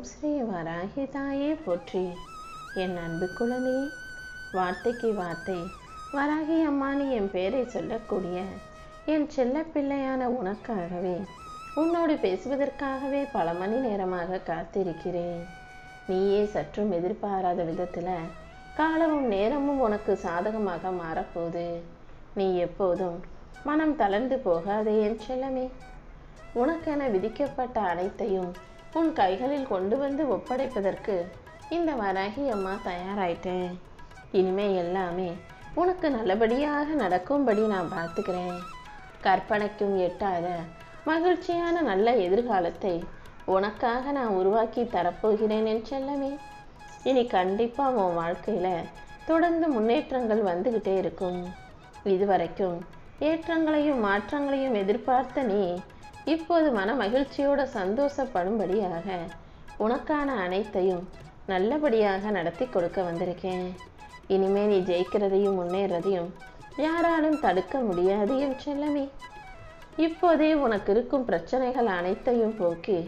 ஓம் ஸ்ரீ வராகி தாயே போற்றி. என் அன்பு குழந்தையே வார்த்தைக்கு வார்த்தை. வராகி அம்மானி என் பேரை சொல்லக்கூடிய என் செல்ல பிள்ளையான உனக்காகவே உன்னோடு பேசுவதற்காகவே பல மணி நேரமாக காத்திருக்கிறேன். நீயே சற்றும் எதிர்பாராத விதத்தில் காலமும் நேரமும் உனக்கு சாதகமாக மாறப்போகுது. நீ எப்போதும் மனம் தளர்ந்து போகாதே என் செல்லமே. உனக்கென விதிக்கப்பட்ட அனைத்தையும் உன் கைகளில் கொண்டு வந்து ஒப்படைப்பதற்கு இந்த வராகி அம்மா தயாராயிட்டேன். இனிமே எல்லாமே உனக்கு நல்லபடியாக நடக்கும்படி நான் பார்த்துக்கிறேன். கற்பனைக்கும் எட்டாத மகிழ்ச்சியான நல்ல எதிர்காலத்தை உனக்காக நான் உருவாக்கி தரப்போகிறேன் என் செல்லமே. இனி கண்டிப்பாக உன் வாழ்க்கையில் தொடர்ந்து முன்னேற்றங்கள் வந்துக்கிட்டே இருக்கும். இதுவரைக்கும் ஏற்றங்களையும் மாற்றங்களையும் எதிர்பார்த்த நீ இப்போது மன மகிழ்ச்சியோட சந்தோஷப்படும்படியாக உனக்கான அனைத்தையும் நல்லபடியாக நடத்தி கொடுக்க வந்திருக்கேன். இனிமே நீ ஜெயிக்கிறதையும் முன்னேறதையும் யாராலும் தடுக்க முடியாது என் செல்லமே. இப்போதே உனக்கு இருக்கும் பிரச்சனைகள் அனைத்தையும் போக்கி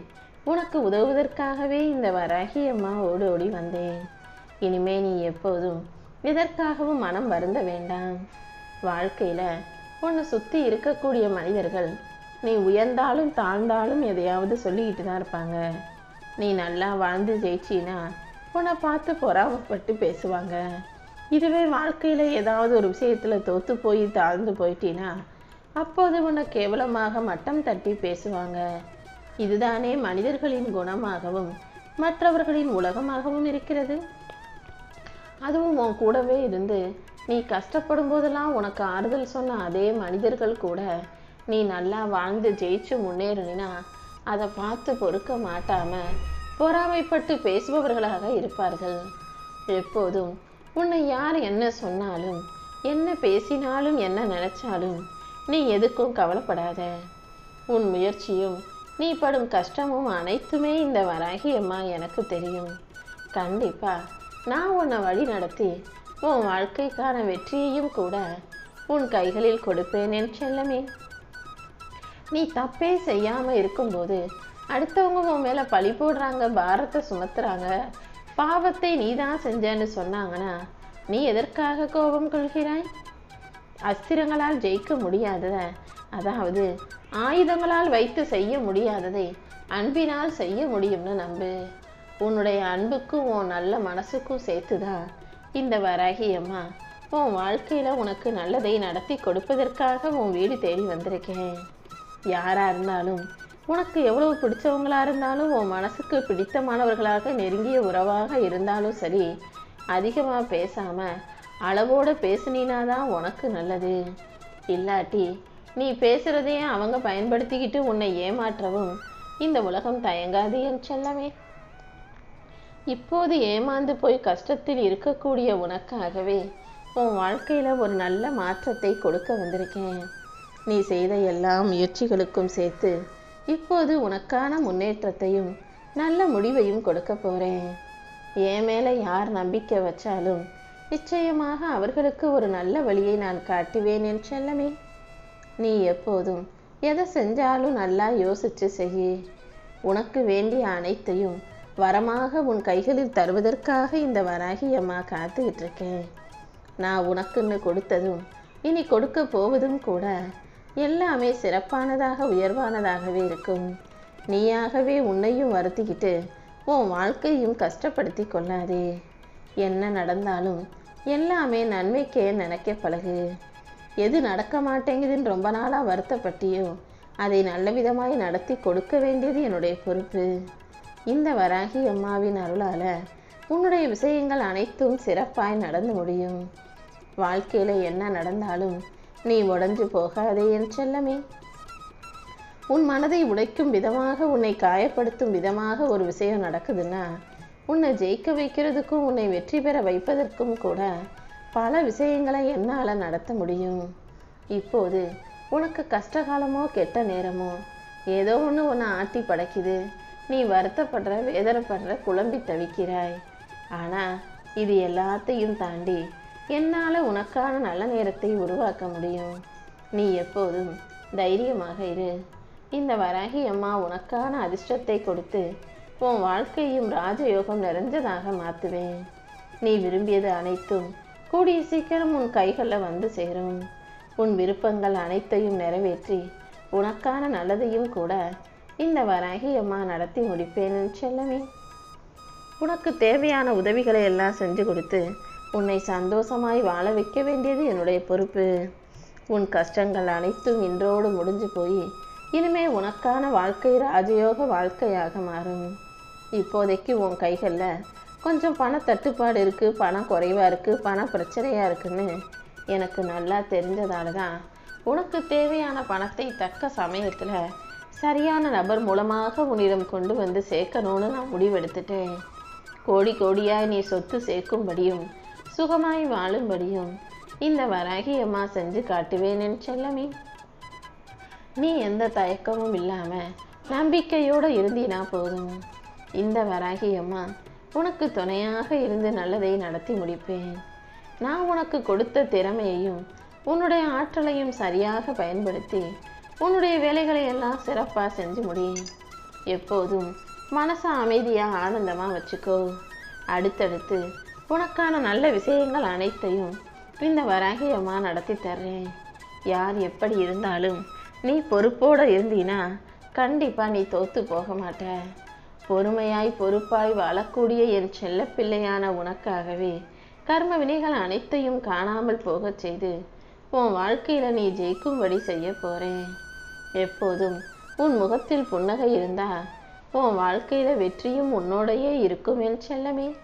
உனக்கு உதவுவதற்காகவே இந்த வராகி அம்மா ஓடி ஓடி வந்தேன். இனிமே நீ எப்போதும் எதற்காகவும் மனம் வருந்த வேண்டாம். வாழ்க்கையில் உன்னை சுற்றி இருக்கக்கூடிய மனிதர்கள் நீ உயர்ந்தாலும் தாழ்ந்தாலும் எதையாவது சொல்லிக்கிட்டு தான் இருப்பாங்க. நீ நல்லா வாழ்ந்து ஜெயிச்சினா உன்னை பார்த்து பொறாமப்பட்டு பேசுவாங்க. இதுவே வாழ்க்கையில் ஏதாவது ஒரு விஷயத்தில் தோற்று போய் தாழ்ந்து போயிட்டினா அப்போது உன்னை கேவலமாக மட்டம் தட்டி பேசுவாங்க. இதுதானே மனிதர்களின் குணமாகவும் மற்றவர்களின் உலகமாகவும் இருக்கிறது. அதுவும் உன் கூடவே இருந்து நீ கஷ்டப்படும் போதெல்லாம் உனக்கு ஆறுதல் சொன்ன அதே மனிதர்கள் கூட நீ நல்லா வாழ்ந்து ஜெயிச்சு முன்னேறினா அதை பார்த்து பொறுக்க மாட்டாம பொறாமைப்பட்டு பேசுபவர்களாக இருப்பார்கள். எப்போதும் உன்னை யார் என்ன சொன்னாலும் என்ன பேசினாலும் என்ன நினைச்சாலும் நீ எதுக்கும் கவலைப்படாத. உன் முயற்சியும் நீ படும் கஷ்டமும் அனைத்துமே இந்த வராகி அம்மா எனக்கு தெரியும். கண்டிப்பா நான் உன்னை வழி நடத்தி உன் வாழ்க்கைக்கான வெற்றியையும் கூட உன் கைகளில் கொடுப்பேன் என் செல்லமே. நீ தப்பே செய்யாமல் இருக்கும்போது அடுத்தவங்க உன் மேலே பழி போடுறாங்க பாரத்தை சுமத்துறாங்க பாவத்தை நீ தான் செஞ்சேன்னு சொன்னாங்கன்னா நீ எதற்காக கோபம் கொள்கிறாய்? அஸ்திரங்களால் ஜெயிக்க முடியாததை அதாவது ஆயுதங்களால் வைத்து செய்ய முடியாததை அன்பினால் செய்ய முடியும்னு நம்பு. உன்னுடைய அன்புக்கும் உன் நல்ல மனசுக்கும் சேர்த்துதான் இந்த வராகியம்மா உன் வாழ்க்கையில் உனக்கு நல்லதை நடத்தி கொடுப்பதற்காக உன் வீடு தேடி வந்திருக்கேன். யாராக இருந்தாலும் உனக்கு எவ்வளவு பிடிச்சவங்களாக இருந்தாலும் உன் மனசுக்கு பிடித்தமானவர்களாக நெருங்கிய உறவாக இருந்தாலும் சரி அதிகமாக பேசாமல் அளவோடு பேசுனீனா தான் உனக்கு நல்லது. இல்லாட்டி நீ பேசுகிறதையே அவங்க பயன்படுத்திக்கிட்டு உன்னை ஏமாற்றவும் இந்த உலகம் தயங்காது என் செல்லமே. இப்போது ஏமாந்து போய் கஷ்டத்தில் இருக்கக்கூடிய உனக்காகவே உன் வாழ்க்கையில் ஒரு நல்ல மாற்றத்தை கொடுக்க வந்திருக்கேன். நீ செய்த எல்லா முயற்சிகளுக்கும் சேர்த்து இப்போது உனக்கான முன்னேற்றத்தையும் நல்ல முடிவையும் கொடுக்க போகிறேன் என் மேலே யார் நம்பிக்கை வச்சாலும் நிச்சயமாக அவர்களுக்கு ஒரு நல்ல வழியை நான் காட்டுவேன் என் செல்லமே. நீ எப்போதும் எதை செஞ்சாலும் நல்லா யோசிச்சு செய் உனக்கு வேண்டிய அனைத்தையும் வரமாக உன் கைகளில் தருவதற்காக இந்த வராகி அம்மா காத்துக்கிட்டு இருக்கேன். நான் உனக்குன்னு கொடுத்ததும் இனி கொடுக்க போவதும் கூட எல்லாமே சிறப்பானதாக உயர்வானதாகவே இருக்கும். நீயாகவே உன்னையும் வருத்திக்கிட்டு உன் வாழ்க்கையும் கஷ்டப்படுத்தி கொள்ளாதே. என்ன நடந்தாலும் எல்லாமே நன்மைக்கே நினைக்க பழகு. எது நடக்க மாட்டேங்குதுன்னு ரொம்ப நாளாக வருத்தப்பட்டியோ அதை நல்ல விதமாய் நடத்தி கொடுக்க வேண்டியது என்னுடைய பொறுப்பு. இந்த வராகி அம்மாவின் அருளால உன்னுடைய விஷயங்கள் அனைத்தும் சிறப்பாய் நடந்து முடியும். வாழ்க்கையில் என்ன நடந்தாலும் நீ உடஞ்சு போகாதே என் செல்லமே. உன் மனதை உடைக்கும் விதமாக உன்னை காயப்படுத்தும் விதமாக ஒரு விஷயம் நடக்குதுன்னா உன்னை ஜெயிக்க வைக்கிறதுக்கும் உன்னை வெற்றி பெற வைப்பதற்கும் கூட பல விஷயங்களை என்னால் நடத்த முடியும். இப்போது உனக்கு கஷ்டகாலமோ கெட்ட நேரமோ ஏதோ ஒன்று உன்னை ஆட்டி படைக்குது. நீ வருத்தப்படுற வேதனைப்படுற குழம்பி தவிக்கிறாய். ஆனால் இது எல்லாத்தையும் தாண்டி என்னால் உனக்கான நல்ல நேரத்தை உருவாக்க முடியும். நீ எப்போதும் தைரியமாக இரு. இந்த வராகி அம்மா உனக்கான அதிர்ஷ்டத்தை கொடுத்து உன் வாழ்க்கையும் ராஜயோகம் நிறைஞ்சதாக மாற்றுவேன் நீ விரும்பியது அனைத்தும் கூடிய சீக்கிரம் உன் கைகளில் வந்து சேரும். உன் விருப்பங்கள் அனைத்தையும் நிறைவேற்றி உனக்கான நல்லதையும் கூட இந்த வராகி அம்மா நடத்தி முடிப்பேன் செல்லவே செல்லமே. உனக்கு தேவையான உதவிகளை எல்லாம் செஞ்சு கொடுத்து உன்னை சந்தோஷமாய் வாழ வைக்க வேண்டியது என்னுடைய பொறுப்பு. உன் கஷ்டங்கள் அனைத்தும் இன்றோடு முடிஞ்சு போய் இனிமே உனக்கான வாழ்க்கை ராஜயோக வாழ்க்கையாக மாறும். இப்போதைக்கு உன் கைகளில் கொஞ்சம் பண தட்டுப்பாடு இருக்குது பணம் குறைவாக இருக்குது பண பிரச்சனையாக இருக்குன்னு எனக்கு நல்லா தெரிஞ்சதால தான் உனக்கு தேவையான பணத்தை தக்க சமயத்தில் சரியான நபர் மூலமாக உன்னிடம் கொண்டு வந்து சேர்க்கணும்னு நான் முடிவெடுத்துட்டேன். கோடி கோடியாய் நீ சொத்து சேர்க்கும்படியும் சுகமாய் வாழும்படியும் இந்த வராகி அம்மா செஞ்சு காட்டுவேன் என் செல்லமே. நீ எந்த தயக்கமும் இல்லாம நம்பிக்கையோடு இருந்தீனா போதும். இந்த வராகி அம்மா உனக்கு துணையாக இருந்து நல்லதை நடத்தி முடிப்பேன். நான் உனக்கு கொடுத்த திறமையையும் உன்னுடைய ஆற்றலையும் சரியாக பயன்படுத்தி உன்னுடைய வேலைகளை எல்லாம் சிறப்பாக செஞ்சு முடியும். எப்போதும் மனசை அமைதியாக ஆனந்தமாக வச்சுக்கோ. அடுத்தடுத்து உனக்கான நல்ல விஷயங்கள் அனைத்தையும் இந்த வராகியமாக நடத்தி தர்றேன். யார் எப்படி இருந்தாலும் நீ பொறுப்போடு இருந்தீனா கண்டிப்பாக நீ தோத்து போக மாட்ட. பொறுமையாய் பொறுப்பாய் வாழக்கூடிய என் செல்லப்பிள்ளையான உனக்காகவே கர்ம வினைகள் அனைத்தையும் காணாமல் போகச் செய்து உன் வாழ்க்கையில் நீ ஜெயிக்கும்படி செய்ய போறேன். எப்போதும் உன் முகத்தில் புன்னகை இருந்தா உன் வாழ்க்கையில் வெற்றியும் உன்னோடையே இருக்கும் என் செல்லமே.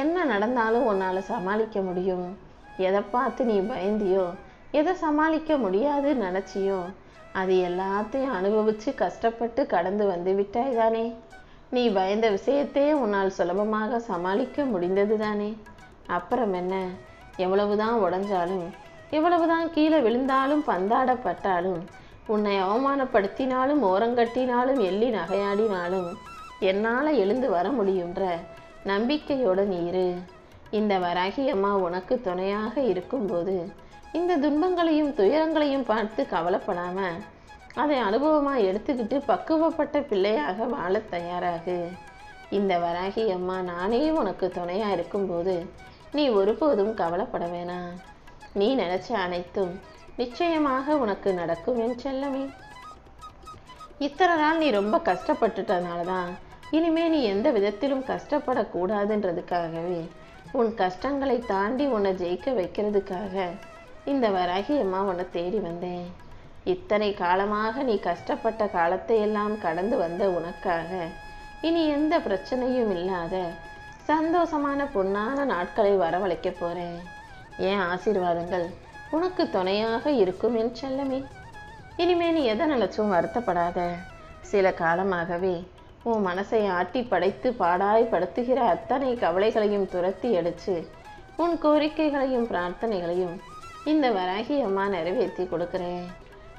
என்ன நடந்தாலும் உன்னால் சமாளிக்க முடியும். எதை பார்த்து நீ பயந்தியோ எதை சமாளிக்க முடியாதுன்னு நினச்சியோ அது எல்லாத்தையும் அனுபவித்து கஷ்டப்பட்டு கடந்து வந்து விட்டாய் தானே நீ பயந்த விஷயத்தையே உன்னால் சுலபமாக சமாளிக்க முடிந்தது தானே. அப்புறம் என்ன? எவ்வளவுதான் உடஞ்சாலும் எவ்வளவுதான் கீழே விழுந்தாலும் பந்தாடப்பட்டாலும் உன்னை அவமானப்படுத்தினாலும் ஓரங்கட்டினாலும் எள்ளி நகையாடினாலும் என்னால் எழுந்து வர முடியுன்ற நம்பிக்கையுடன் நீ இரு இந்த வராகி அம்மா உனக்கு துணையாக இருக்கும்போது இந்த துன்பங்களையும் துயரங்களையும் பார்த்து கவலைப்படாம அதை அனுபவமாக எடுத்துக்கிட்டு பக்குவப்பட்ட பிள்ளையாக வாழ தயாராகு. இந்த வராகி அம்மா நானே உனக்கு துணையாக இருக்கும்போது நீ ஒருபோதும் கவலைப்பட வேணாம் நீ நினைச்ச அனைத்தும் நிச்சயமாக உனக்கு நடக்கும் என் செல்லமே. இத்தனை நாள் நீ ரொம்ப கஷ்டப்பட்டுட்டதுனால தான் இனிமே நீ எந்த விதத்திலும் கஷ்டப்படக்கூடாதுன்றதுக்காகவே உன் கஷ்டங்களை தாண்டி உன்னை ஜெயிக்க வைக்கிறதுக்காக இந்த வராகி அம்மா உன்னை தேடி வந்தேன். இத்தனை காலமாக நீ கஷ்டப்பட்ட காலத்தை எல்லாம் கடந்து வந்த உனக்காக இனி எந்த பிரச்சனையும் இல்லாத சந்தோஷமான பொன்னான நாட்களை வரவழைக்க போறேன். என் ஆசீர்வாதங்கள் உனக்கு துணையாக இருக்கும் என் செல்லமே? இனிமே நீ எதை நினைச்சும் வருத்தப்படாத. சில காலமாகவே உன் மனசை ஆட்டி படைத்து பாடாய் படுத்துகிற அத்தனை கவலைகளையும் துரத்தி அடிச்சு உன் கோரிக்கைகளையும் பிரார்த்தனைகளையும் இந்த வராகி அம்மா நிறைவேற்றி கொடுக்குறேன்.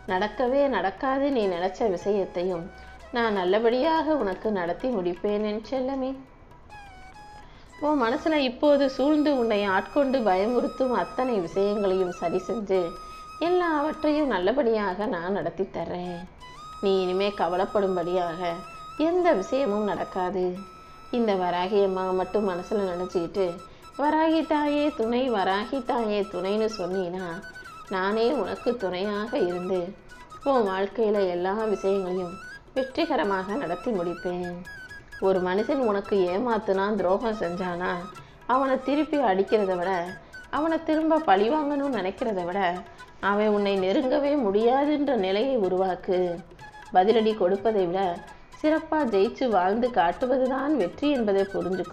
நடக்கவே நடக்காது நீ நினச்ச விஷயத்தையும் நான் நல்லபடியாக உனக்கு நடத்தி முடிப்பேன் என் செல்லமே. உன் மனசில் இப்போது சூழ்ந்து உன்னை ஆட்கொண்டு பயமுறுத்தும் அத்தனை விஷயங்களையும் சரி செஞ்சு எல்லாவற்றையும் நல்லபடியாக நான் நடத்தி தர்றேன். நீ இனிமே கவலைப்படும்படியாக எந்த விஷயமும் நடக்காது. இந்த வராகி அம்மா மட்டும் மனசில் நினச்சிக்கிட்டு வராகி தாயே துணை வராகி தாயே துணைன்னு சொன்னீன்னா நானே உனக்கு துணையாக இருந்து உன் வாழ்க்கையில் எல்லா விஷயங்களையும் வெற்றிகரமாக நடத்தி முடிப்பேன். ஒரு மனுஷன் உனக்கு ஏமாத்துனா துரோகம் செஞ்சானா அவனை திருப்பி அடிக்கிறத விட அவனை திரும்ப பழி வாங்கணும்னு நினைக்கிறத விட அவன் உன்னை நெருங்கவே முடியாதுன்ற நிலையை உருவாக்கு. பதிலடி கொடுப்பதை விட சிறப்பாக ஜெயிச்சு வாழ்ந்து காட்டுவதுதான் வெற்றி என்பதை புரிஞ்சுக்கோ